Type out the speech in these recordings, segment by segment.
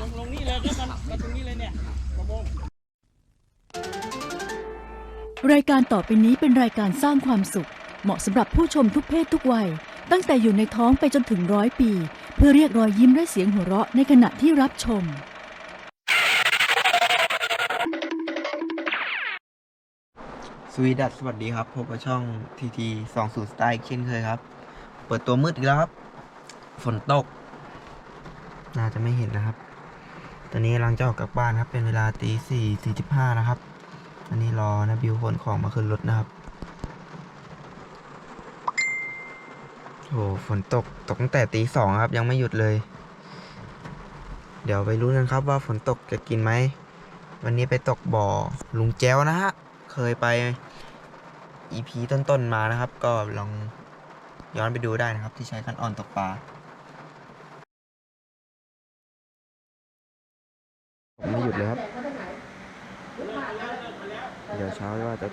ลงลงนี่เลยก็มันมาตรงนี้เลยเนี่ยประมงรายการต่อไปนี้เป็นรายการสร้างความสุข เหมาะสำหรับผู้ชมทุกเพศทุกวัย ตั้งแต่อยู่ในท้องไปจนถึงร้อยปี เพื่อเรียกรอยยิ้มและเสียงหัวเราะในขณะที่รับชม วีดัสสวัสดีครับ พบกับช่องทีทีสองสูตรสไตล์เช่นเคยครับ เปิดตัวมืดอีกแล้วครับ ฝนตก น่าจะไม่เห็นนะครับ ตอนนี้กำลังจะออกจากบ้านครับ เป็นเวลาตีสี่สี่สิบห้านะครับ อันนี้รอนะบิวขนของมาขึ้นรถนะครับโหฝนตกตกตั้งแต่ตีสองครับ ยังไม่หยุดเลย เดี๋ยวไปรู้กันครับว่าฝนตกจะกินไหม วันนี้ไปตกบ่อลุงแจ้วนะฮะ เคยไป EP ต้นๆมานะครับ ก็ลองย้อนไปดูได้นะครับ ที่ใช้คันอ่อนตกปลาผมไม่หยุดเลยครับ เดี๋ยวเช้าว่าจะ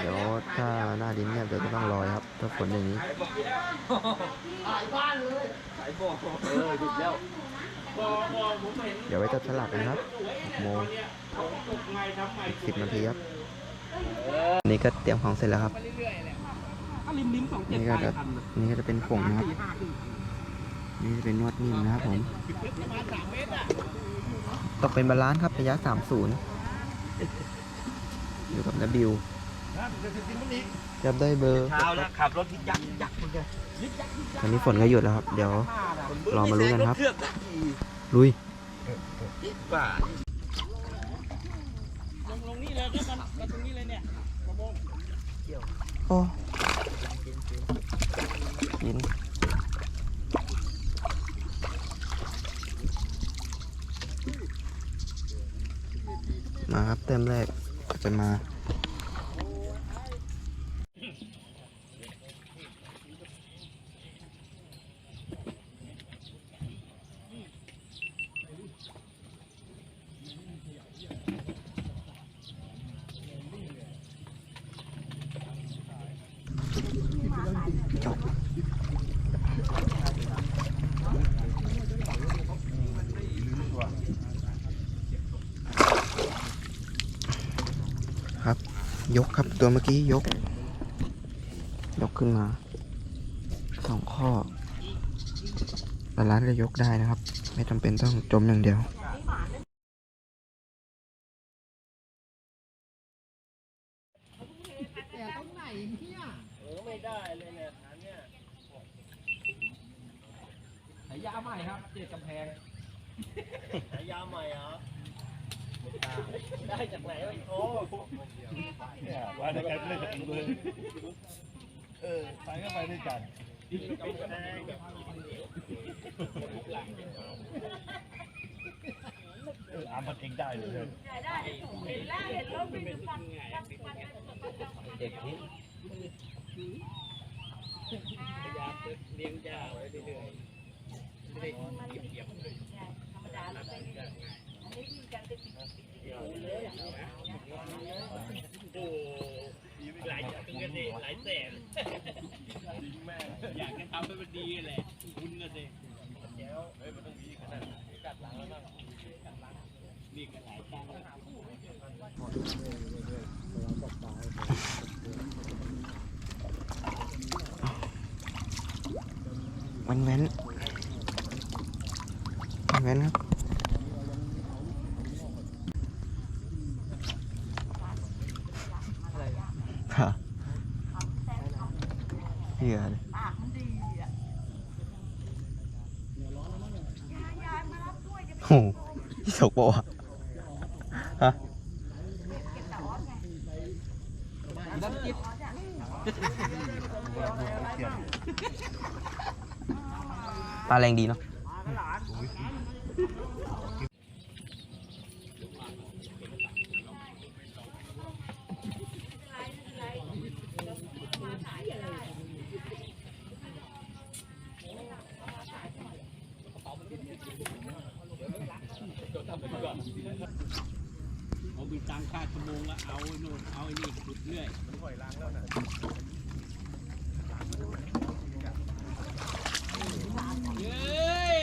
เดี๋ยวถ้าหน้าดินเงียบเดี๋ยวจะต้องรอยครับ ถ้าฝนอย่างนี้เดี๋ยวไว้จับฉลากกันครับ6โมงสิบนาทีครับ นี่ก็เตรียมของเสร็จแล้วครับ ถ้าริมริมสองเจ็ดนี่ไปก็จะทันนี่ก็จะเป็นผงนะครับ นี่จะเป็นนวดนิ่มนะครับผม ตกเป็นบาลานซ์ครับระยะ 30 อยู่กับนบิวจับได้เบอร์เช้าแล้วขับรถยักยักเหมือนกันตอนนี้ฝนก็หยุดแล้วครับ เดี๋ยว รอมาลุ้นกันครับเทือกสักทีลุย ป่าลงลงนี่เลยก็มันมาตรงนี้เลยเนี่ยประมง โอ้ยินมาครับเต็มแรกก็จะมา จบครับ ยกครับตัวเมื่อกี้ยก ยกขึ้นมาสองข้อแต่ร้านก็ยกได้นะครับ ไม่จำเป็นต้องจมอย่างเดียวไม่ได้เลยเนี่ยฐานเนี่ยฉายาใหม่ครับ เจ็ดกำแพงฉายาใหม่เหรอ ได้จากไหนโอ้เนี่ยว่าได้กันเล่นกันเลยเออไปก็ไปด้วยกันเอออามันเองได้เลย ได้เห็นแล้วเห็นแล้วมีฟันเด็กนี่พยายามเลี้ยงยาไว้เรื่อยๆไม่ได้เหยียบๆเลยธรรมดาเราไม่ โอ้หลายตึงกันดิหลายแสนอยากจะทำให้มันดีแหละคุณกันดินี่ก็หลายตังค์วันแว้นวันแว้นครับ ฮะเหี้ยเลย โอ้โหพี่สกบอกว่าฮะปลาแรงดีเนาะ เขามีตังค่าข ชั่วโมงละเอาไอ้นู่นเอาไอ้นี่ขุดเรื่อยมันปล่อยล้างแล้วนะเย้ย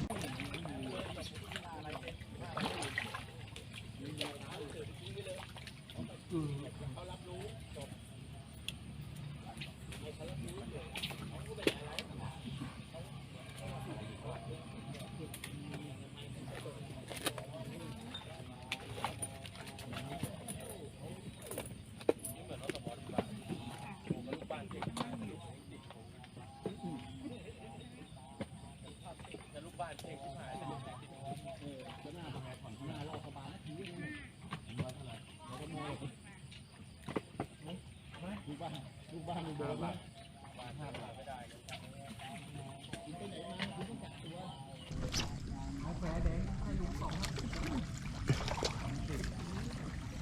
ะมา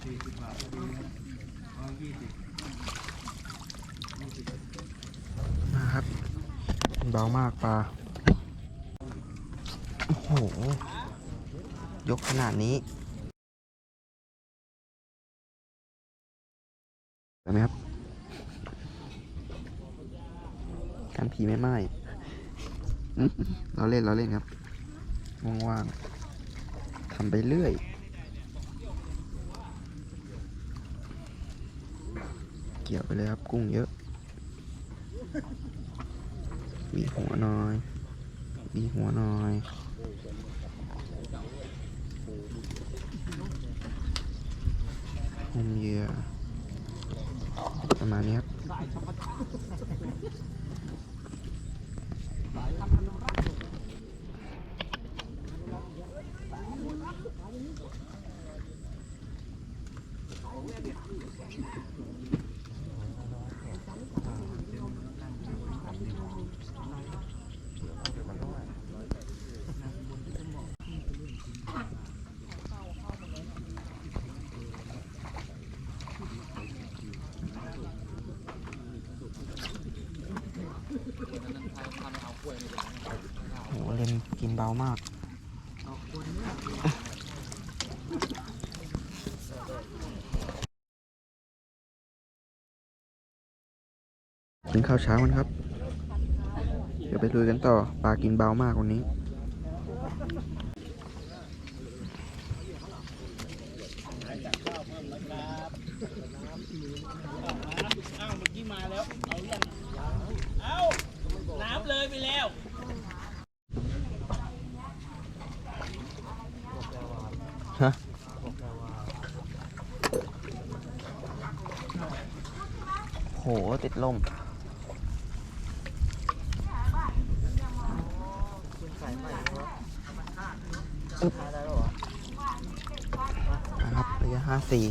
พิธีไม้หนึ่งครับไม้อีกหนึ่งมาครับเบามากปลา โอ้โห ยกขนาดนี้เห็นไหมครับ การผีไม่ไหม้เราเล่นเราเล่นครับ ว่างๆทำไปเรื่อย เกี่ยวไปเลยครับกุ้งเยอะบีหัวหน่อยบีหัวหน่อยหุมเยื่อประมาณนี้ครับ Thank you. นกินเบามาก กินข้าวเช้ากันครับ เดี๋ยวไปลุยกันต่อ ปลากินเบามากวันนี้ อ้าวเมื่อกี้มาแล้ว เอายังเอาน้ำเลยไปแล้ว ฮะโหติดลมอึ๊บนะครับระยะห้าสี่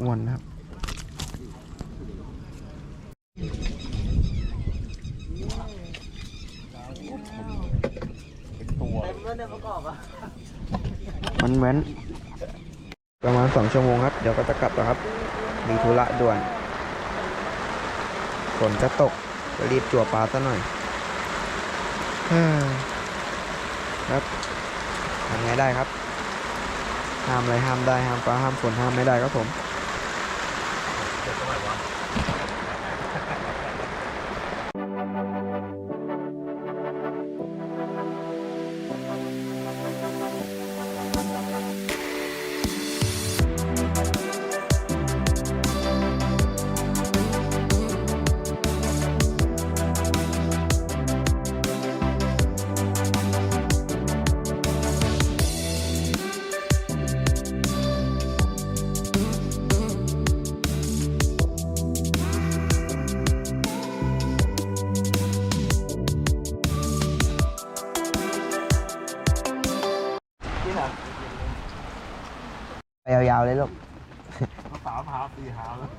อ้วนนะครับ มันแว้นประมาณสองชั่วโมงครับ เดี๋ยวก็จะกลับแล้วครับ มีธุระด่วนฝนจะตกก็รีบจั่วปลาซะหน่อยฮ้ยครับทำไงได้ครับ ห้ามอะไรห้ามได้ ห้ามปลาห้ามฝนห้ามไม่ได้ครับผม ไปยาวๆเลยลูกสาวพาตีหาแล้ว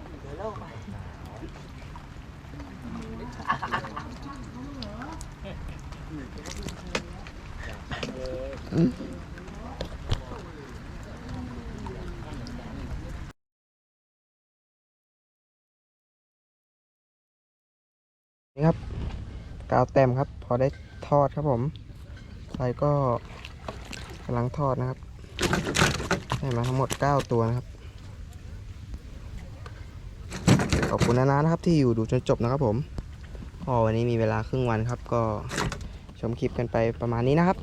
นี่ครับกาวแต้มครับ พอได้ทอดครับผมไฟก็ำลังทอดนะครับได้มาทั้งหมด 9 ตัวนะครับ ขอบคุณนะนะครับ ที่อยู่ดูจนจบนะครับผมก็วันนี้มีเวลาครึ่งวันครับ ก็ชมคลิปกันไปประมาณนี้นะครับ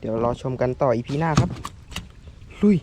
เดี๋ยวรอชมกันต่ออีพีหน้าครับ ลุย